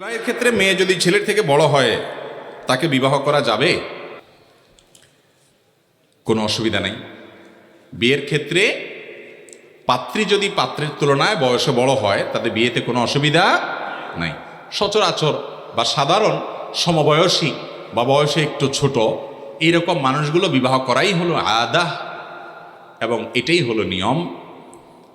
বিবাহের ক্ষেত্রে মেয়ে যদি ছেলের থেকে বড় হয়, তাকে বিবাহ করা যাবে? কোনো অসুবিধা নেই। বিয়ের ক্ষেত্রে পাত্রী যদি পাত্রের তুলনায় বয়সে বড় হয়, তাতে বিয়েতে কোনো অসুবিধা নাই। সচরাচর বা সাধারণ সমবয়সী বা বয়সে একটু ছোট, এইরকম মানুষগুলো বিবাহ করাই হলো আদা এবং এটাই হলো নিয়ম।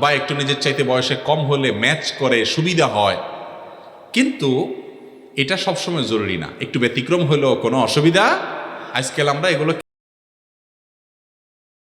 বা একটু নিজের চাইতে বয়সে কম হলে ম্যাচ করে, সুবিধা হয়। কিন্তু এটা সবসময় জরুরি না। একটু ব্যতিক্রম হলেও কোনো অসুবিধা। আজকাল আমরা এগুলো